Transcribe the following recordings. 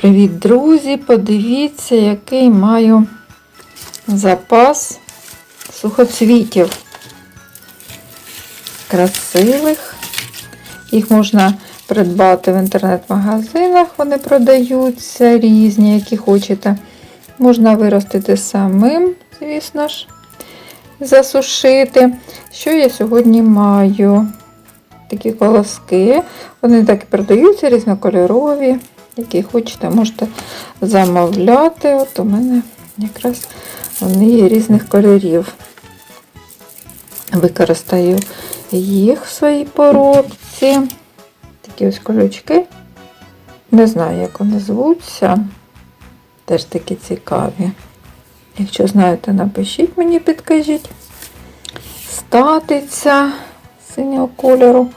Привіт, друзі! Подивіться, який маю запас сухоцвітів. Красивих. Їх можна придбати в інтернет-магазинах, вони продаються різні, які хочете. Можна виростити самим, звісно ж, засушити. Що я сьогодні маю? Такі колоски. Вони так і продаються, різнокольорові. Які хочете, можете замовляти. От у мене якраз вони є різних кольорів. Використаю їх в своїй поробці. Такі ось колючки. Не знаю, як вони звуться. Теж такі цікаві. Якщо знаєте, напишіть мені, підкажіть. Статиця синього кольору.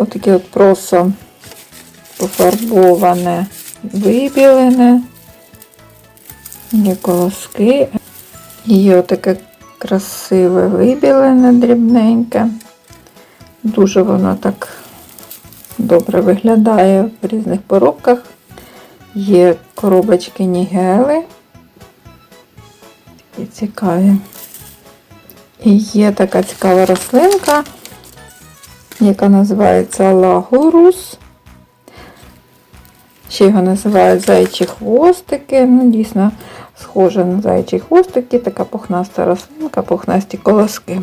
Отакі от просо пофарбоване, вибілене. Є колоски. Є отаке красиве вибілене, дрібненьке. Дуже воно так добре виглядає в різних поробках. Є коробочки нігели. Такі цікаві. І є така цікава рослинка, яка називається лагурус. Ще його називають зайчі хвостики. Ну, дійсно, схоже на зайчі хвостики, така пухнаста рослинка, пухнасті колоски.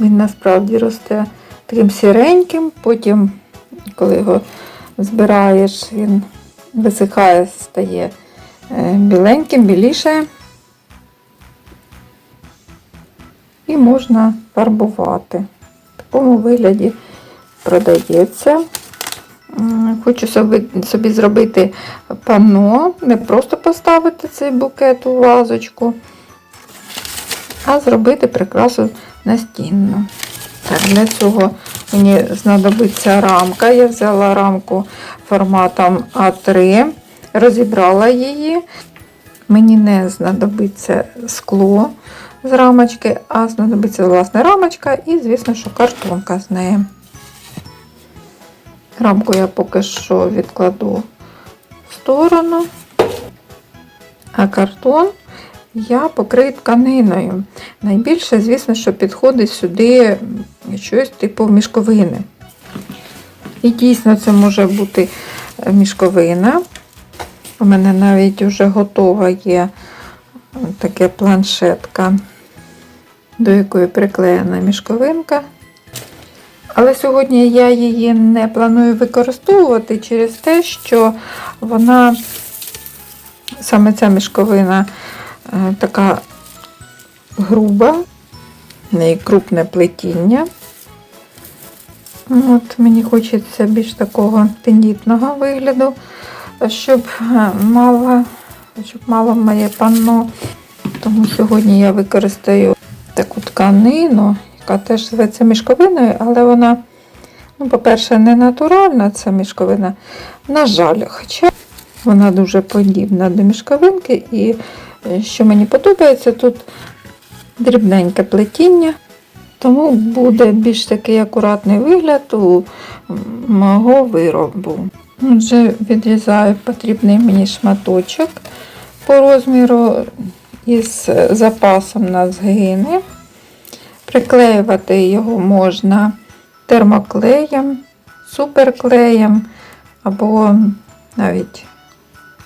Він насправді росте таким сіреньким, потім, коли його збираєш, він висихає, стає е, біленьким, біліше. І можна фарбувати. В такому вигляді продається. Хочу собі, собі зробити панно, не просто поставити цей букет у вазочку, а зробити прикрасу настінну. Так, для цього мені знадобиться рамка. Я взяла рамку форматом А3, розібрала її. Мені не знадобиться скло з рамочки, а знадобиться власне рамочка і, звісно, що картонка з неї. Рамку я поки що відкладу в сторону, а картон я покрию тканиною. Найбільше, звісно, що підходить сюди щось типу мішковини. І дійсно це може бути мішковина. У мене навіть вже готова є таке планшетка, до якої приклеєна мішковинка. Але сьогодні я її не планую використовувати через те, що вона, саме ця мішковина, е, така груба, в крупне плетіння. От Мені хочеться більш такого тендітного вигляду, щоб е, мало, щоб мало моє панно. Тому сьогодні я використаю таку тканину, яка теж зветься мішковиною, але вона, ну, по-перше, не натуральна ця мішковина. На жаль, хоча вона дуже подібна до мішковинки, і е, що мені подобається, тут дрібненьке плетіння, тому буде більш такий акуратний вигляд у мого виробу. Вже відрізаю потрібний мені шматочок по розміру із запасом на згини. Приклеювати його можна термоклеєм, суперклеєм або навіть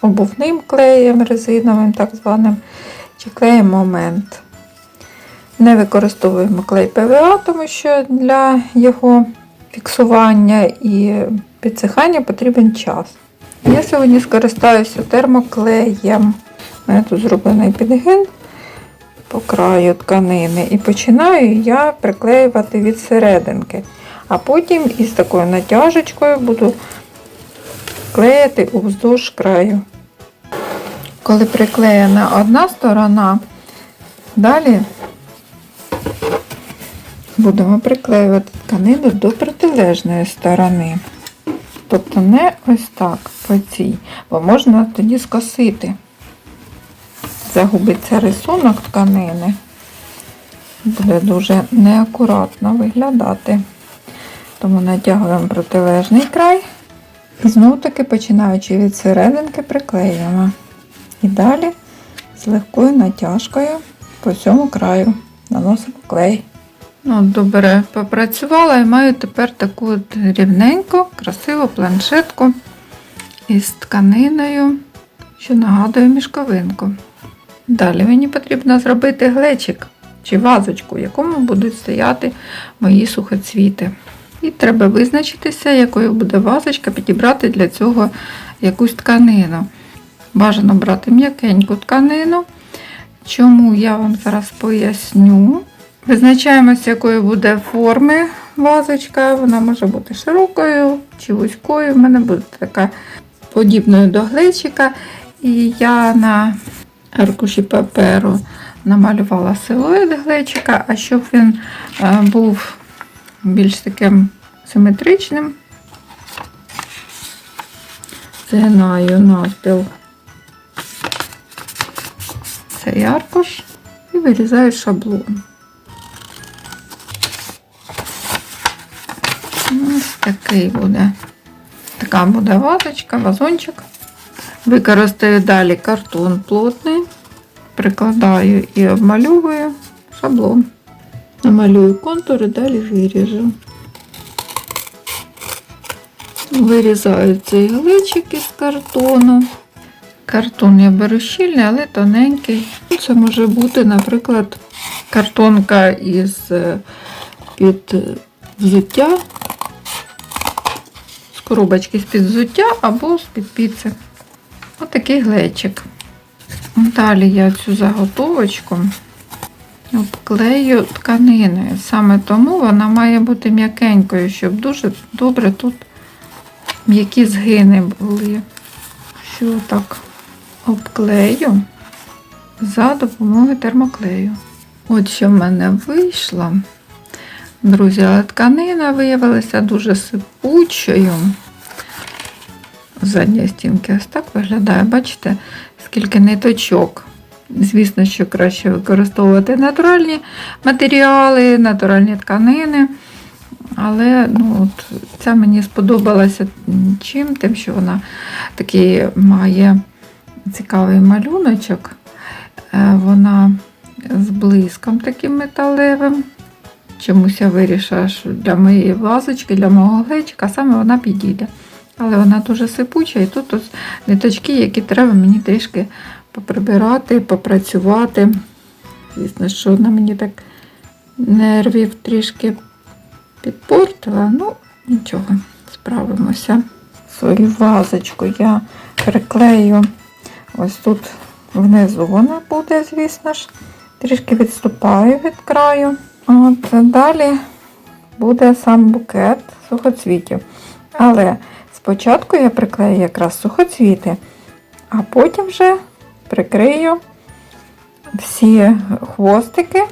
обувним клеєм резиновим, так званим, чи клеєм момент. Не використовуємо клей ПВА, тому що для його фіксування і підсихання потрібен час. Я сьогодні скористаюся термоклеєм. У мене тут зроблений підгин по краю тканини і починаю я приклеювати від серединки. А потім із такою натяжечкою буду клеїти уздовж краю. Коли приклеєна одна сторона, далі будемо приклеювати тканину до протилежної сторони. Тобто не ось так по цій, бо можна тоді скосити загубиться рисунок тканини, буде дуже неакуратно виглядати. Тому натягуємо протилежний край І знову таки починаючи від серединки приклеюємо. І далі з легкою натяжкою по всьому краю наносимо клей. Ну, добре, попрацювала і маю тепер таку от рівненьку, красиву планшетку із тканиною, що нагадує мішковинку. Далі мені потрібно зробити глечик чи вазочку, в якому будуть стояти мої сухоцвіти. І треба визначитися, якою буде вазочка, підібрати для цього якусь тканину. Бажано брати м'якеньку тканину. Чому я вам зараз поясню. Визначаємося, якої буде форми вазочка. Вона може бути широкою чи вузькою. В мене буде така подібною до глечика. І я на аркуші паперу намалювала силует глечика, а щоб він е, був більш таким симетричним, згинаю навпіл цей аркуш і вирізаю шаблон. Ось такий буде. Така буде вазочка, вазончик. Використаю далі картон плотний, прикладаю і обмальовую шаблон. Намалюю контур і далі виріжу. Вирізаю цей глечик із картону. Картон я беру щільний, але тоненький. Це може бути, наприклад, картонка із е, під взуття, з коробочки з-під взуття або з-під піци. Отакий глечик. Далі я цю заготовочку обклею тканиною. Саме тому вона має бути м'якенькою, щоб дуже добре тут м'які згини були. Що так обклею за допомогою термоклею. От що в мене вийшло. Друзі, тканина виявилася дуже сипучою. Задня стінки ось так виглядає. Бачите, скільки ниточок. Звісно, що краще використовувати натуральні матеріали, натуральні тканини. Але ну, от, ця мені сподобалася чим, тим, що вона такий має цікавий малюночок. Е, Вона з блиском таким металевим. Чомусь я вирішила, що для моєї вазочки, для мого глечика саме вона підійде. Але вона дуже сипуча, і тут ось ниточки, які треба мені трішки поприбирати, попрацювати. Звісно, що вона мені так нервів трішки підпортила, ну нічого, справимося. Свою вазочку я приклею ось тут внизу вона буде, звісно ж. Трішки відступаю від краю. От далі буде сам букет сухоцвітів. Але спочатку я приклею якраз сухоцвіти, а потім вже прикрию всі хвостики,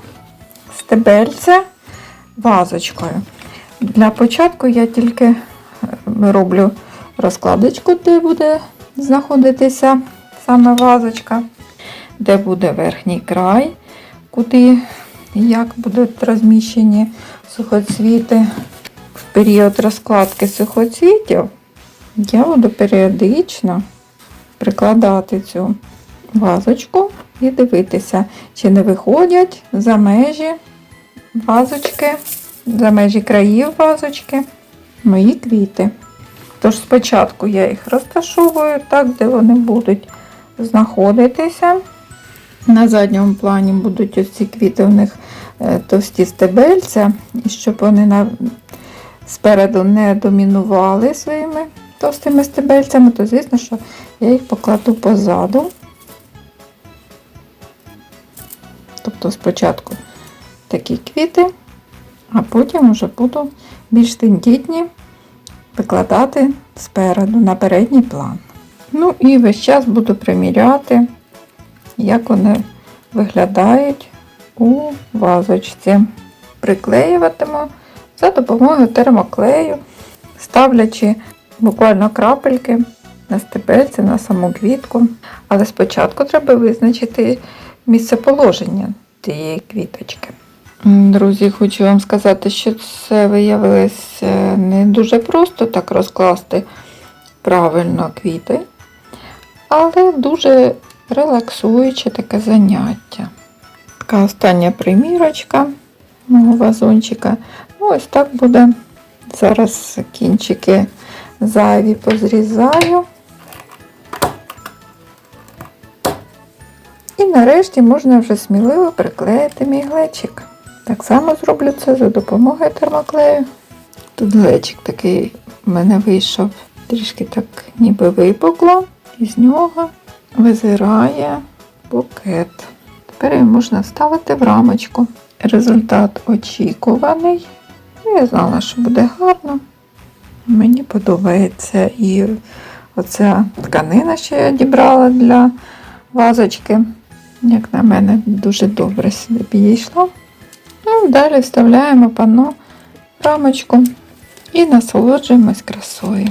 стебельця вазочкою. Для початку я тільки е, роблю розкладочку, де буде знаходитися саме вазочка, де буде верхній край, куди як будуть розміщені сухоцвіти. В період розкладки сухоцвітів я буду періодично прикладати цю вазочку і дивитися, чи не виходять за межі вазочки, за межі країв вазочки мої квіти. Тож спочатку я їх розташовую так, де вони будуть знаходитися. На задньому плані будуть ось ці квіти, у них е, товсті стебельця, щоб вони спереду не домінували своїми товстими стебельцями, то звісно, що я їх покладу позаду. Тобто спочатку такі квіти, а потім вже буду більш тендітні викладати спереду на передній план. Ну і весь час буду приміряти, як вони виглядають у вазочці. Приклеюватиму за допомогою термоклею, ставлячи буквально крапельки на стебельці, на саму квітку. Але спочатку треба визначити місцеположення цієї квіточки. Друзі, хочу вам сказати, що це виявилось не дуже просто так розкласти правильно квіти, але дуже релаксуюче таке заняття. Така остання примірочка мого вазончика. Ну, ось так буде. Зараз кінчики зайві позрізаю. І нарешті можна вже сміливо приклеїти мій глечик. Так само зроблю це за допомогою термоклею. Тут глечик такий в мене вийшов трішки так ніби випукло, і з нього визирає букет. Тепер його можна ставити в рамочку. Результат очікуваний. Я знала, що буде гарно. Мені подобається і оця тканина, що я дібрала для вазочки. Як на мене, дуже добре сюди підійшло. Ну, далі вставляємо панно рамочку і насолоджуємось красою.